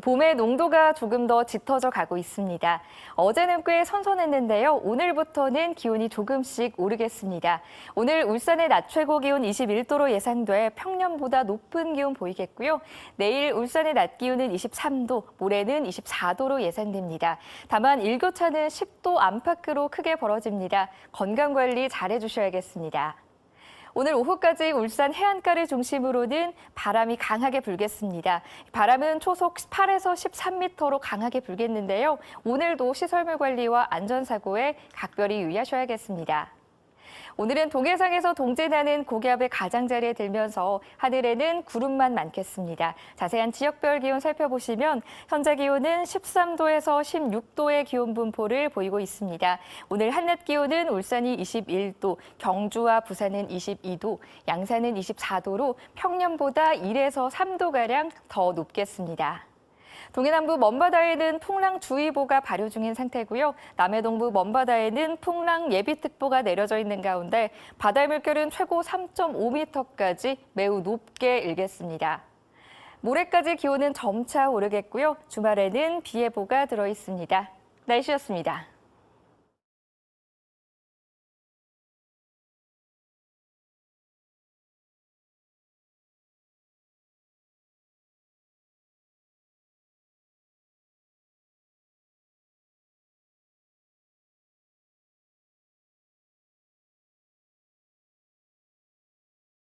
봄의 농도가 조금 더 짙어져 가고 있습니다. 어제는 꽤 선선했는데요. 오늘부터는 기온이 조금씩 오르겠습니다. 오늘 울산의 낮 최고 기온 21도로 예상돼 평년보다 높은 기온 보이겠고요. 내일 울산의 낮 기온은 23도, 모레는 24도로 예상됩니다. 다만 일교차는 10도 안팎으로 크게 벌어집니다. 건강 관리 잘 해 주셔야겠습니다. 오늘 오후까지 울산 해안가를 중심으로는 바람이 강하게 불겠습니다. 바람은 초속 8에서 13m로 강하게 불겠는데요. 오늘도 시설물 관리와 안전사고에 각별히 유의하셔야겠습니다. 오늘은 동해상에서 동진하는 고기압의 가장자리에 들면서 하늘에는 구름만 많겠습니다. 자세한 지역별 기온 살펴보시면 현재 기온은 13도에서 16도의 기온 분포를 보이고 있습니다. 오늘 한낮 기온은 울산이 21도, 경주와 부산은 22도, 양산은 24도로 평년보다 1에서 3도가량 더 높겠습니다. 동해남부 먼바다에는 풍랑주의보가 발효 중인 상태고요. 남해동부 먼바다에는 풍랑 예비특보가 내려져 있는 가운데 바다의 물결은 최고 3.5m까지 매우 높게 일겠습니다. 모레까지 기온은 점차 오르겠고요. 주말에는 비 예보가 들어 있습니다. 날씨였습니다.